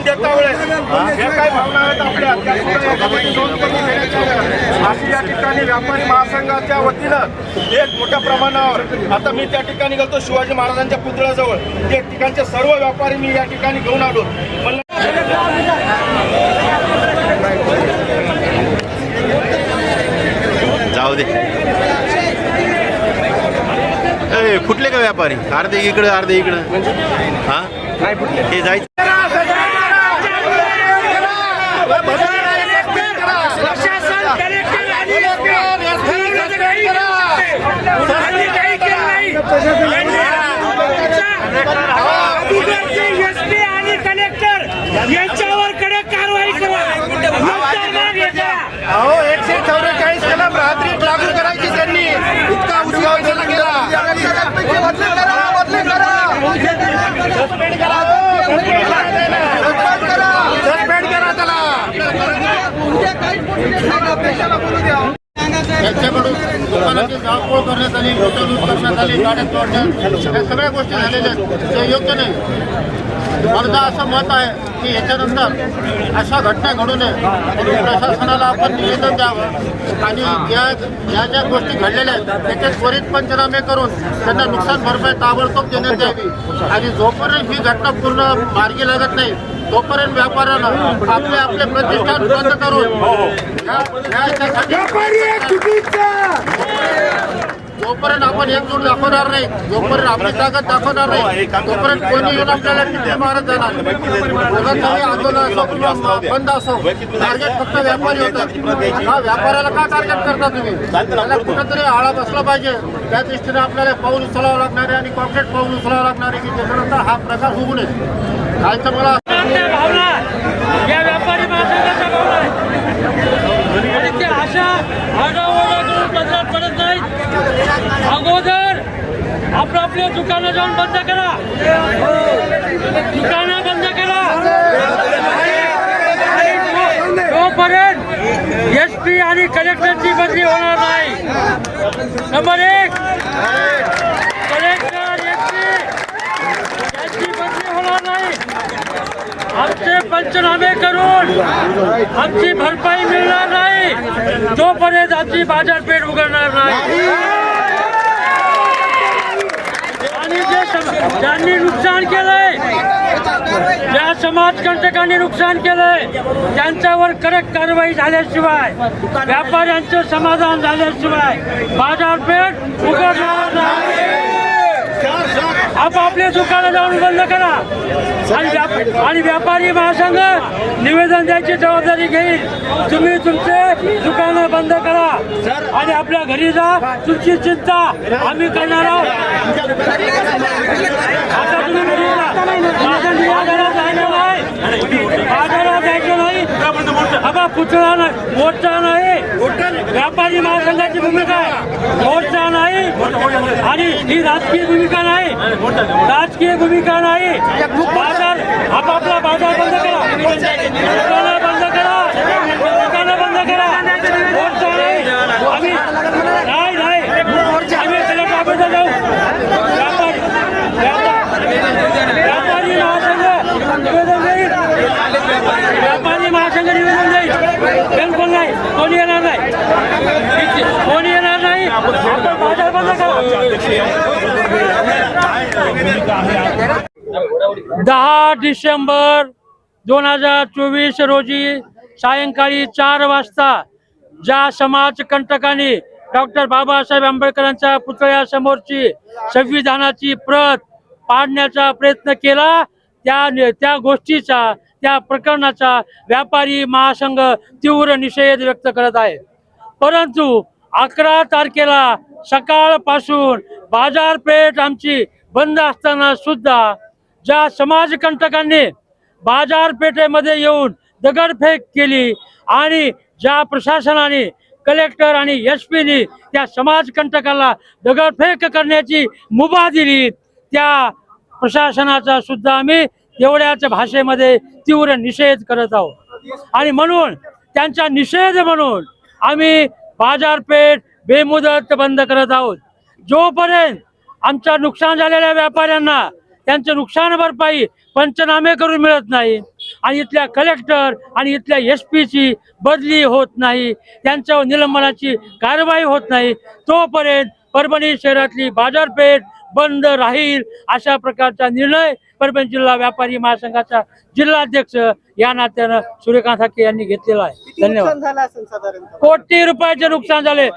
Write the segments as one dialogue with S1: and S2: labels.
S1: निवेदन देता वेळेस जे काही भावना आहेत आपल्या? त्या. अशी या ठिकाणी व्यापारी महासंघाच्या वतीनं एक मोठ्या प्रमाणावर आता मी त्या ठिकाणी गेलो शिवाजी महाराजांच्या पुतळ्याजवळ. ते ठिकाणचे सर्व व्यापारी मी या ठिकाणी घेऊन आलो.
S2: जाऊ दे. ए, फुटले का व्यापारी? अर्धे इकडं अर्धे इकडं. हा? हे जायचं
S3: प्रशासन कलेक्टर आणि त्यांनी काही केलं नाही अगोदरचे एसपी आणि कलेक्टर यांच्यावर कडक कारवाई करा.
S1: एकशे चौवेचाळीस कलम रात्रीत लागू करायची त्यांनी इतका उद्योजन केला सस्पेंड करा त्याला
S4: त्यांच्याकडून दुकानाची जाळपोळ करण्यात आली गुंतवणूक करण्यात आली गाड्या तोडण्यात या सगळ्या गोष्टी झालेल्या आहेत. ते योग्य नाही. माझं असं मत आहे की याच्यानंतर अशा घटना घडू नये. म्हणून प्रशासनाला आपण निवेदन द्यावं. आणि ज्या ज्या ज्या गोष्टी घडलेल्या आहेत त्याचे त्वरित पंचनामे करून त्यांना नुकसान भरपाई ताबडतोब देण्यात यावी. आणि जोपर्यंत ही घटना पूर्ण मार्गी लागत नाही तोपर्यंत व्यापाऱ्यानं आपले आपले प्रतिष्ठान बंद करून या- याच्यासाठी जोपर्यंत आपण एकजूट दाखवणार नाही जोपर्यंत आपली ताकद दाखवणार नाही तोपर्यंत कोणी येऊन आपल्याला किती मारत जाणार? जगात आंदोलन असो किंवा बंद असो टार्गेट फक्त व्यापारी होतात हा व्यापाऱ्याला का टार्गेट करता तुम्ही? त्याला कुठेतरी आळा बसला पाहिजे. त्या दृष्टीने आपल्याला पाऊल उचलावं लागणार आहे आणि कॉन्क्रीट पाऊल उचलावं लागणार आहे की त्याच्यानंतर हा प्रकार होऊ नये. कालचं मला
S3: आपल्या भावना या व्यापारी महासंघाच्या भावना आहेत. आणि ते अशा आगावागा करून बदलात पडत नाहीत. अगोदर आपलं आपले दुकानं जाऊन बंद करा. दुकानं बंद करा. आणि एस पी आणि कलेक्टरची बदली होणार नाही. नंबर एक कलेक्टर एस पी यांची बदली होणार नाही आमचे पंचनामे करून आमची भरपाई मिळणार नाही. तोपर्यंत आमची बाजारपेठ उघडणार नाही. आणि जे ज्यांनी नुकसान केलंय ज्या समाजकंटकांनी नुकसान केलंय त्यांच्यावर कडक कारवाई झाल्याशिवाय व्यापाऱ्यांचं समाधान झाल्याशिवाय बाजारपेठ उघडणार नाही. आपापले दुकानं जाऊन बंद करा आणि आणि व्यापारी महासंघ निवेदन द्यायची जबाबदारी घेईल तुम्ही तुमचे दुकानं बंद करा आणि आपल्या घरी जा तुमची चिंता आम्ही करणार आहोत आता तुम्ही घरी जा. जायचं नाही बाजारात जायचं नाही पुतळा नाही मोर्चा नाही व्यापारी महासंघाची भूमिका आहे. मोर्चा नाही आणि ही राजकीय भूमिका नाही. राजकीय भूमिका नाही. बाजार आपापला बाजार बंद करा दुकानं बंद करा दुकानं बंद करा मोर्चा नाही आम्ही नाही नाही आम्ही कलेक्टर ऑफिसला जाऊ व्यापारी व्यापारी व्यापारी महासंघ निवेदन देईल व्यापारी महासंघ निवेदन देईल बिलकुल नाही कोणी येणार नाही कोणी येणार नाही आपण बाजार बंद करा दहा डिसेंबर दोन हजार चोवीस रोजी सायंकाळी चार वाजता ज्या समाजकंटकांनी डॉक्टर बाबासाहेब आंबेडकरांच्या पुतळ्यासमोरची संविधानाची प्रत पाडण्याचा प्रयत्न केला त्या त्या गोष्टीचा त्या प्रकरणाचा व्यापारी महासंघ तीव्र निषेध व्यक्त करत आहे. परंतु अकरा तारखेला सकाळपासून बाजारपेठ आमची बंद असताना सुद्धा ज्या समाजकंटकांनी बाजारपेठेमध्ये येऊन दगडफेक केली आणि ज्या प्रशासनाने कलेक्टर आणि एस पीनी त्या समाजकंटकाला दगडफेक करण्याची मुभा दिली त्या प्रशासनाचा सुद्धा आम्ही एवढ्याच भाषेमध्ये तीव्र निषेध करत आहोत. आणि म्हणून त्यांचा निषेध म्हणून आम्ही बाजारपेठ बेमुदत बंद करत आहोत. जोपर्यंत आमच्या नुकसान झालेल्या व्यापाऱ्यांना त्यांचं नुकसान भरपाई पंचनामे करून मिळत नाही आणि इथल्या कलेक्टर आणि इथल्या एस पीची बदली होत नाही त्यांच्यावर निलंबनाची कारवाई होत नाही तोपर्यंत परभणी शहरातली बाजारपेठ बंद राहील अशा प्रकारचा निर्णय परभणी जिल्हा व्यापारी महासंघाचा जिल्हाध्यक्ष या नात्यानं सूर्यकांत हाके यांनी घेतलेला आहे. धन्यवाद. कोटी रुपयाचे नुकसान झाले.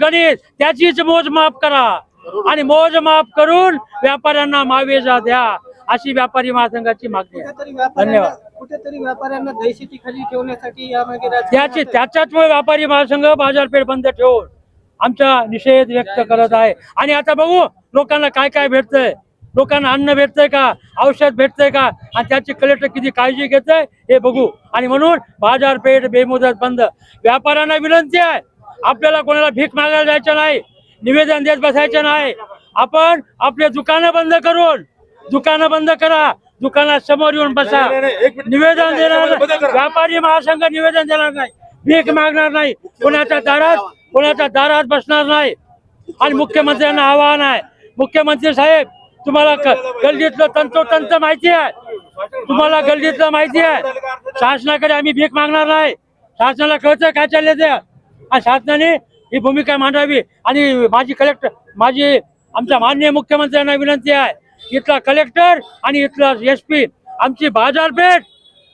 S3: गणित त्याचीच मोजमाप करा. आणि मोजमाप करून व्यापाऱ्यांना मावेजा द्या अशी व्यापारी महासंघाची मागणी आहे. धन्यवाद.
S5: कुठेतरी व्यापाऱ्यांना दहशती खाली ठेवण्यासाठी
S3: त्याची. त्याच्याचमुळे व्यापारी महासंघ बाजारपेठ बंद ठेवून आमचा निषेध व्यक्त करत आहे. आणि आता बघू लोकांना काय काय भेटतंय? लोकांना अन्न भेटतंय का? औषध भेटतंय का? आणि त्याची कलेक्टर किती काळजी घेतंय? हे बघू. आणि म्हणून बाजारपेठ बेमुदत बंद. व्यापाऱ्यांना विनंती आहे. आपल्याला कोणाला भीक मागायला जायचं नाही. निवेदन देत बसायचं नाही. आपण आपले दुकानं बंद करून दुकानं बंद करा. दुकानासमोर येऊन बसा. निवेदन देणार नाही. व्यापारी महासंघ निवेदन देणार नाही. भीक मागणार नाही. कोणाच्या दारात कोणाच्या दारात बसणार नाही. आणि मुख्यमंत्र्यांना आवाहन आहे. मुख्यमंत्री साहेब तुम्हाला क- गल्लीतलं तंतोतंत माहिती आहे. तुम्हाला गल्लीतलं माहिती आहे. शासनाकडे आम्ही भीक मागणार नाही. शासनाला कळतं काय चालले ते. आणि शासनाने ही भूमिका मांडावी. आणि माझी कलेक्टर माझी आमच्या माननीय मुख्यमंत्र्यांना विनंती आहे. इथला कलेक्टर आणि इथला एस पी आमची बाजारपेठ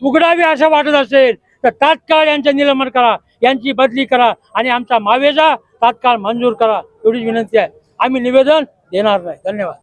S3: उघडावी असं वाटत असेल तर तात्काळ यांचं निलंबन करा. यांची बदली करा. आणि आमचा मावेजा तात्काळ मंजूर करा एवढीच विनंती आहे. आम्ही निवेदन देणार नाही. धन्यवाद.